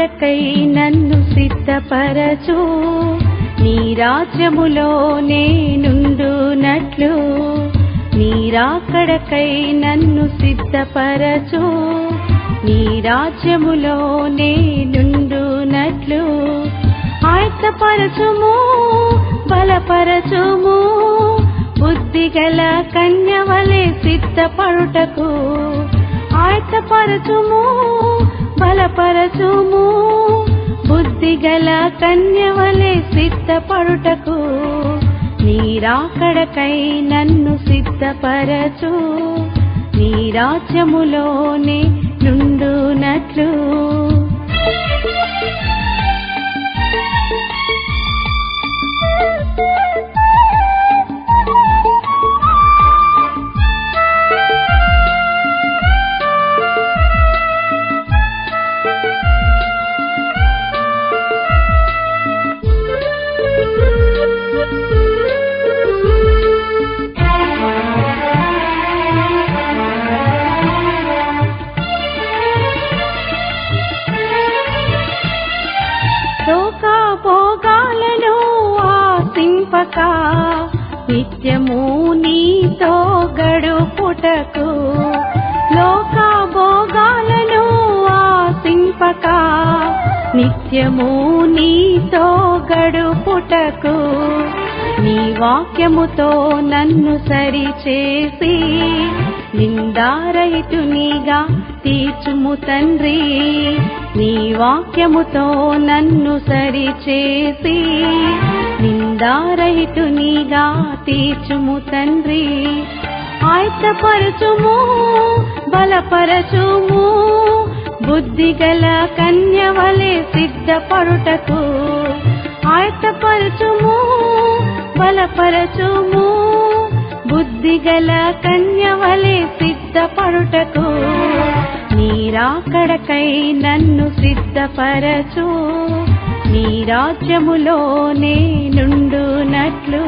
రాకడకై నన్ను సిద్ధపరచు. నీ రాజ్యములో నేనుండునట్లు. నీ రాకడకై నన్ను సిద్ధపరచు. నీ రాజ్యములో నేనుండునట్లు. ఆయత్తపరచుము బలపరచుము. బుద్ధిగల కన్యవలే సిద్ధపడుటకు. ఆయత్తపరచుము బలపరచుము బుద్ధిగల కన్యవలే సిద్ధపడుటకు నీరాకడకై నన్ను సిద్ధపరచు నీ రాజ్యములోనే నుండునట్లు you. ఆశింపక నిత్యము నీతో గడుపుటకు లోక భోగాలను ఆశింపక నిత్యము నీతో గడుపుటకు నీ వాక్యముతో నన్ను సరిచేసి నిందారహితునిగా తీర్చుము తండ్రి. నీ వాక్యముతో నన్ను సరిచేసి నిందారహితునిగా తీర్చుము తండ్రి. ఆయత్తపరచుము బలపరచుము బుద్ధిగల కన్యవలే సిద్ధపరుటకు ఆయత్తపరచుము బలపరచుము బుద్ధిగల కన్యవలే సిద్ధపరుటకు నీరాకడకై నన్ను సిద్ధపరచు. నీ రాజ్యములో నేనుండునట్లు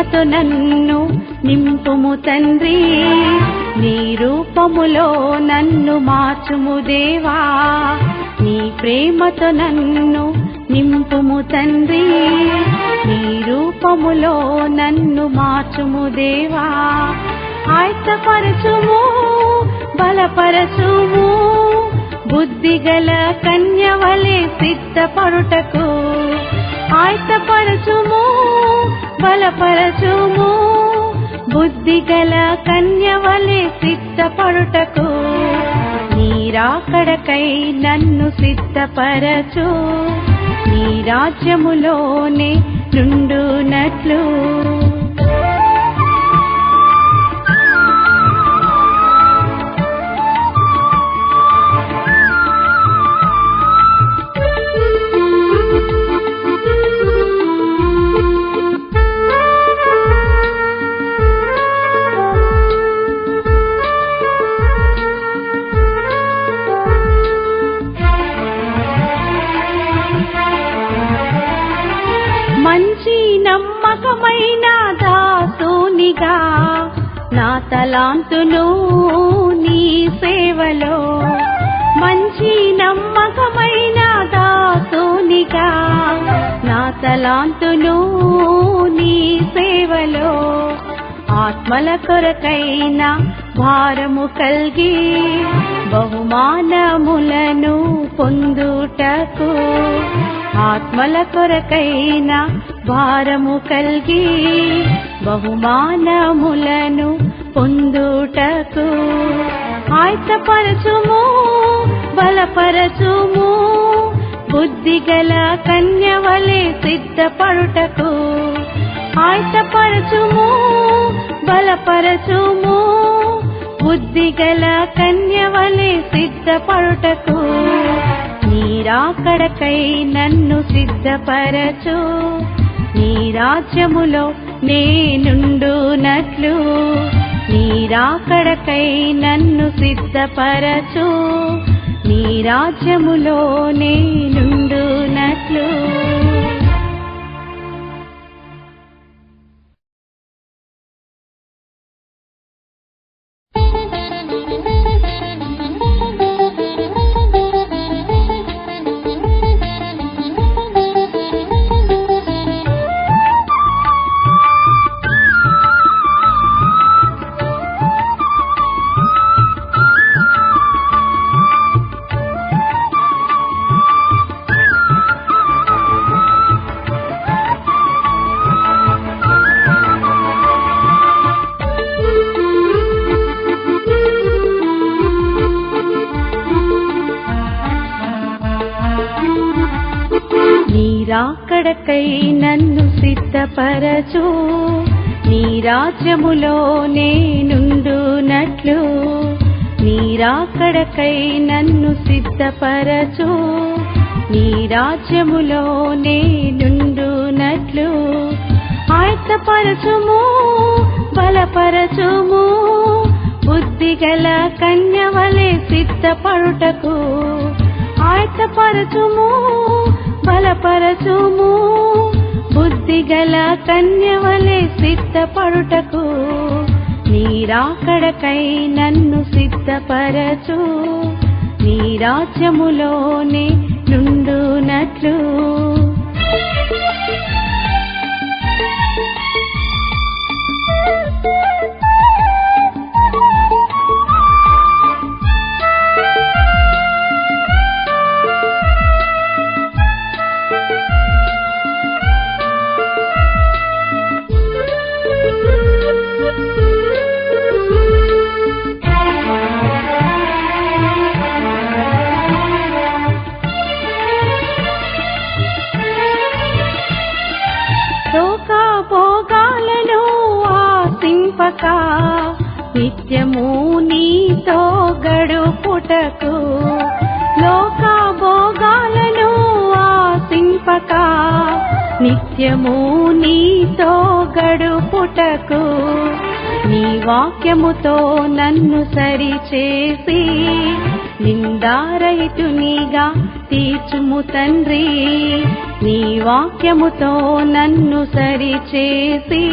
ప్రేమతో నన్ను నింపుము తండ్రి. నీ రూపములో నన్ను మార్చుము దేవా. నీ ప్రేమతో నన్ను నింపుము తండ్రి. నీ రూపములో నన్ను మార్చుము దేవా. ఆయత్తపరచుము బలపరచుము బుద్ధిగల కన్యవలే సిద్ధపరుటకు ఆయత్తపరచుము బలపరచుము బుద్ధిగల కన్యవలే సిద్ధపడుటకు. నీరాకడకై నన్ను సిద్ధపరచు. నీ రాజ్యములోనే నుండునట్లు. తలాంతును నీ సేవలో. మంచి నమ్మకమైన దాసునిగా. నా తలాంతులు నీ సేవలో. ఆత్మల కొరకైన భారము కలిగి బహుమానములను పొందుటకు ఆత్మల కొరకైన భారము కలిగి బహుమానములను చూటకు ఆయత్తపరచుము బలపరచుము బుద్ధిగల కన్యవలే సిద్ధపడుటకు ఆయత్తపరచుము బలపరచుము బుద్ధిగల కన్యవలే సిద్ధపడుటకు నీరాకడకై నన్ను సిద్ధపరచు. నీ రాజ్యములో నేనుండునట్లు నీరాకడకై నన్ను సిద్ధపరచు. నీ రాజ్యములో నేనుండునట్లు. నీరాకడకై నన్ను సిద్ధపరచు? నీ రాజ్యములో నేనుండునట్లు. నీ రాకడకై నన్ను సిద్ధపరచు? నీ రాజ్యములో నేనుండునట్లు. ఆయత్తపరచుము బలపరచుము బుద్ధిగల కన్యవలే సిద్ధపడుటకు. ఆయత్తపరచుము బలపరచుము. బుద్ధిగల కన్యవలే సిద్ధపడుటకు. నీరాకడకై నన్ను సిద్ధపరచు. నీ రాజ్యములోనే నుండునట్లు. భోగాలను ఆశింపక నిత్యము నీతో గడుపుటకు. లోక భోగాలను ఆశింపక నిత్యము నీతో గడుపుటకు. నీ వాక్యముతో నన్ను సరిచేసి నిందారహితునిగా తీర్చుము తండ్రి. నీ వాక్యముతో నన్ను సరిచేసి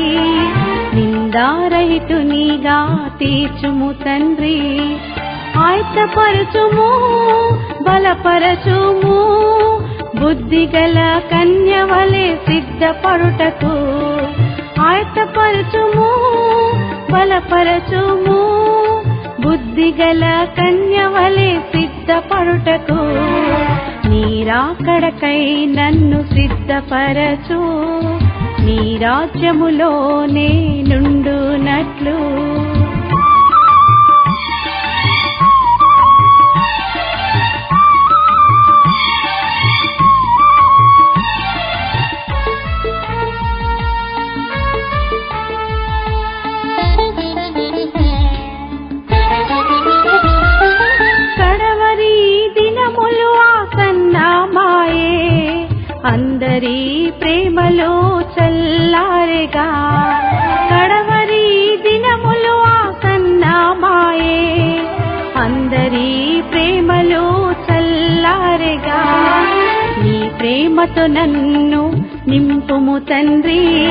నిందారహితునిగా తీర్చుము తండ్రి. ఆయత్తపరచుము బలపరచుము బుద్ధిగల కన్యవలే సిద్ధపడుటకు. ఆయత్తపరచుము బలపరచుము బుద్ధిగల కన్యవలే సిద్ధపడుటకు. నీరాకడకై నన్ను సిద్ధపరచు. నీ రాజ్యములోనే నుండునట్లు ప్రేమతో నన్ను నింపుము తండ్రి.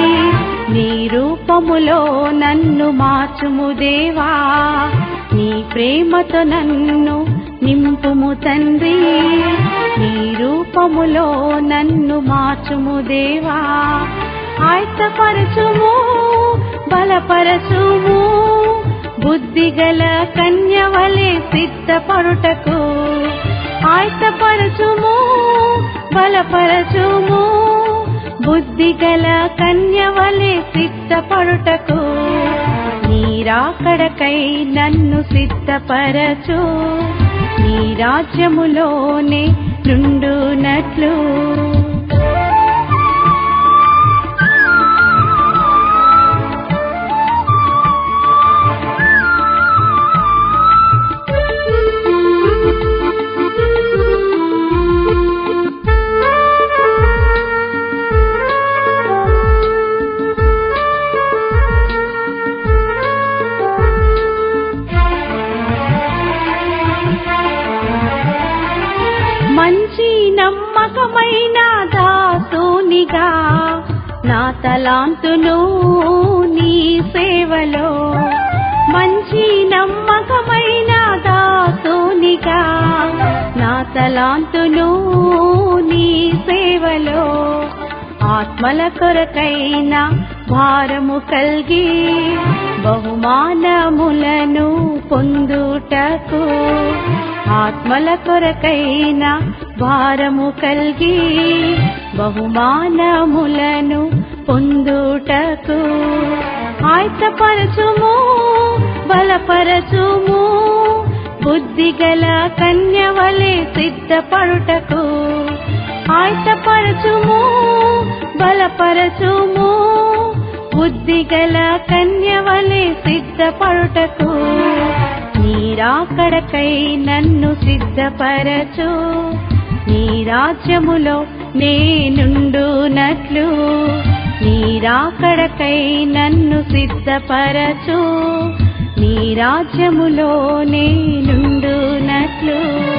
నీ రూపములో నన్ను మార్చుము దేవా. నీ ప్రేమతో నన్ను నింపుము తండ్రి. నీ రూపములో నన్ను మార్చుము దేవా. ఆయత్తపరచుము బలపరచుము బుద్ధిగల కన్యవలే సిద్ధపరుటకు ఆయత్తపరచుము బలపరచుము బుద్ధిగల కన్యవలే సిద్ధపడుటకు. నీరాకడకై నన్ను సిద్ధపరచు. నీ రాజ్యములోనే నుండునట్లు. నా నీ సేవలో మంచి నమ్మకమైన దాసునిగా నా తలాంతును నీ సేవలో ఆత్మల కొరకైన భారము కలిగి బహుమానములను పొందుటకు ఆత్మల కొరకైన భారము కలిగి బహుమానములను బలపరచుము బలపరచుము. బుద్ధిగల కన్యవలే సిద్ధపడుటకు ఆయతపరచుము బలపరచుము. బుద్ధిగల కన్యవలే సిద్ధపడుటకు నీరాకడకై నన్ను సిద్ధపరచు. నీ రాజ్యములో నేనుండునట్లు నీరాకడకై నన్ను సిద్ధపరచు. నీ రాజ్యములో నేనుండునట్లు.